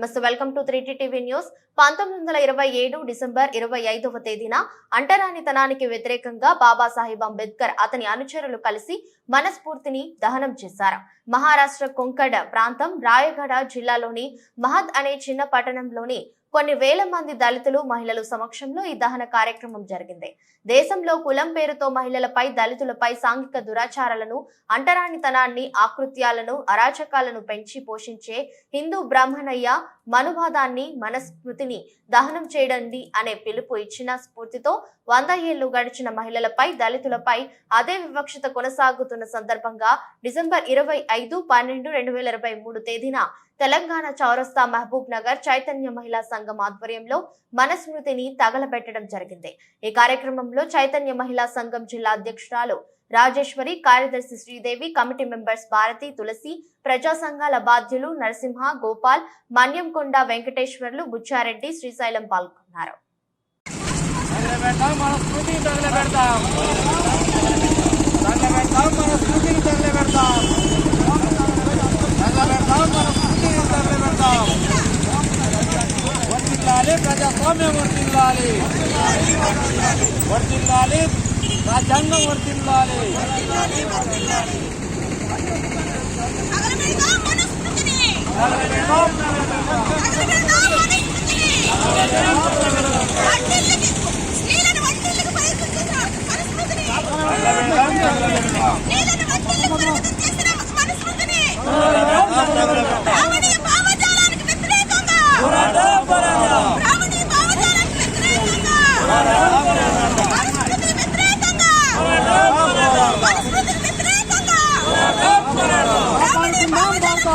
నమస్తే welcome to three TV news. పంతొమ్మిది వందల ఇరవై ఏడు డిసెంబర్ ఇరవై ఐదవ తేదీన అంటరానితనానికి వ్యతిరేకంగా బాబాసాహెబ్ అంబేద్కర్ అతని అనుచరులు కలిసి మనస్ఫూర్తిని దహనం చేశారు. మహారాష్ట్ర కొంకడ ప్రాంతం రాయగఢ జిల్లాలోని మహద్ అనే చిన్న పట్టణంలోని కొన్ని వేల మంది దళితులు మహిళలు సమక్షంలో ఈ దహన కార్యక్రమం జరిగింది. దేశంలో కులం పేరుతో మహిళలపై దళితులపై సాంఘిక దురాచారాలను అంటరానితనాన్ని ఆకృత్యాలను అరాచకాలను పెంచి పోషించే హిందూ బ్రాహ్మణయ్య మనువాదాన్ని మనస్మృతిని దహనం చేయండి అనే పిలుపు ఇచ్చిన స్ఫూర్తితో వంద ఏళ్ళు గడిచిన మహిళలపై దళితులపై అదే వివక్షత కొనసాగుతున్న సందర్భంగా డిసెంబర్ ఇరవై ఐదు పన్నెండు రెండు వేల ఇరవై మూడు తేదీన తెలంగాణ చౌరస్తా మహబూబ్ నగర్ చైతన్య మహిళా సంఘం ఆధ్వర్యంలో మనస్మృతిని తగలబెట్టడం జరిగింది. ఈ కార్యక్రమంలో చైతన్య మహిళా సంఘం జిల్లా అధ్యక్షురాలు రాజేశ్వరి కార్యదర్శి శ్రీదేవి కమిటీ మెంబర్స్ భారతి తులసి ప్రజా సంఘాల బాధ్యులు నరసింహ గోపాల్ మన్యంకొండ వెంకటేశ్వర్లు బుచ్చారెడ్డి శ్రీశైలం పాల్గొన్నారు. తగలబెడతాం మన స్మృతిని తగలబెడతాం. తగలబెడతాం మన స్మృతిని తగలబెడతాం వర్తిల్లాలి ప్రజాస్వామ్యం వర్తిల్లాలి. వర్తిల్లాలి. రాజ్యాంగం వర్తిల్లాలి. స్త్రీలను వడ్డిల్లికి పరిమితం చేసిన మనస్మృతిని తగలబెడతాం తగలబెడతాం స్త్రీలను వడ్డిల్లికి పరిమితం చేసిన మనస్మృతిని బ్రాహ్మణీయ భావజాలానికి వ్యతిరేకంగా బ్రాహ్మణీయ భావజాలానికి వ్యతిరేకంగా మనస్మృతికి వ్యతిరేకంగా మనస్మృతికి వ్యతిరేకంగా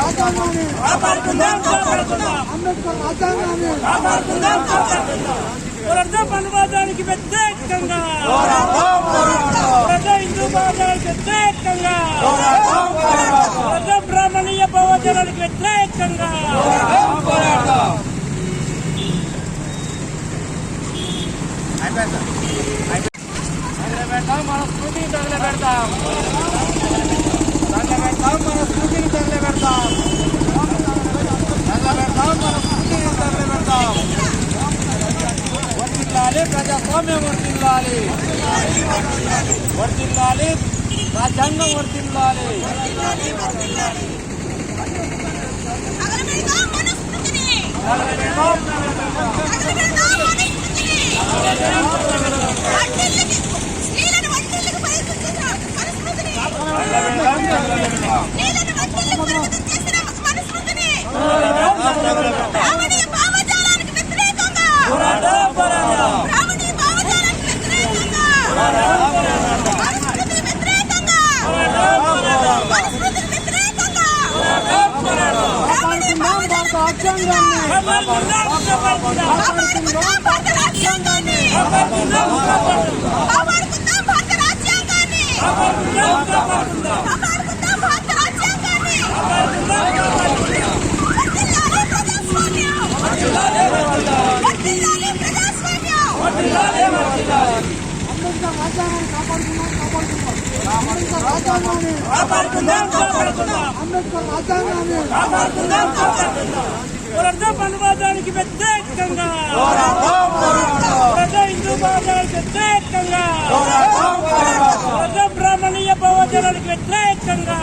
రాజ్యాంగాన్ని కాపాడుకుందాం భారత రాజ్యాంగాన్ని కాపాడుకుందాం భారత రాజ్యాంగాన్ని కాపాడుకుందాం భారత రాజ్యాంగాన్ని వర్ధిల్లాలి ప్రజాస్వామ్యం వర్ధిల్లాలి ప్రజాస్వామ్యం అంబేద్కర్ రాజ్యాంగాన్ని అంబేద్కర్ రాజ్యాంగాన్ని పోరాడతాం అనువాదానికి వ్యతిరేకంగా ప్రజా హిందూ భావజాలకు వ్యతిరేకంగా ప్రజా బ్రాహ్మణీయ భావజాలకు వ్యతిరేకంగా తగలబెడతాం మన స్మృతిని తగలబెడతాం తగలబెడతాం మన స్మృతిని తగలబెడతాం తగలబెడతాం మన స్మృతిని తగలబెడతాం వర్తిల్లాలి ప్రజాస్వామ్యం వర్తిల్లాలి. వర్తిల్లాలి రాజ్యాంగం వర్తిల్లాలి. తగలబెడదాం మనస్మృతిని తగలబెడతాం తగలబెడదాం మనస్మృతిని వడ్డిల్లికి స్త్రీలను వడ్డిల్లికి పరిమితం చేసిన మనస్మృతిని తగలబెడతాం తగలబెడతాం స్త్రీలను వడ్డిల్లికి పరిమితం చేసిన మనస్మృతిని బ్రాహ్మణీయ భావజాలానికి వ్యతిరేకంగా బ్రాహ్మణీయ భావజాలానికి వ్యతిరేకంగా మనస్మృతికి వ్యతిరేకంగా మనస్మృతికి వ్యతిరేకంగా కాపాడుకుందాం భారత రాజ్యాంగాన్ని కాపాడుకుందాం అంబేద్కర్ రాజ్యాంగాన్ని అంబేద్కర్ రాజ్యాంగాన్ని అనువాదానికి వ్యతిరేకంగా ప్రజా హిందూ భావజాలకు వ్యతిరేకంగా ప్రజా బ్రాహ్మణీయ భావజాలకు వ్యతిరేకంగా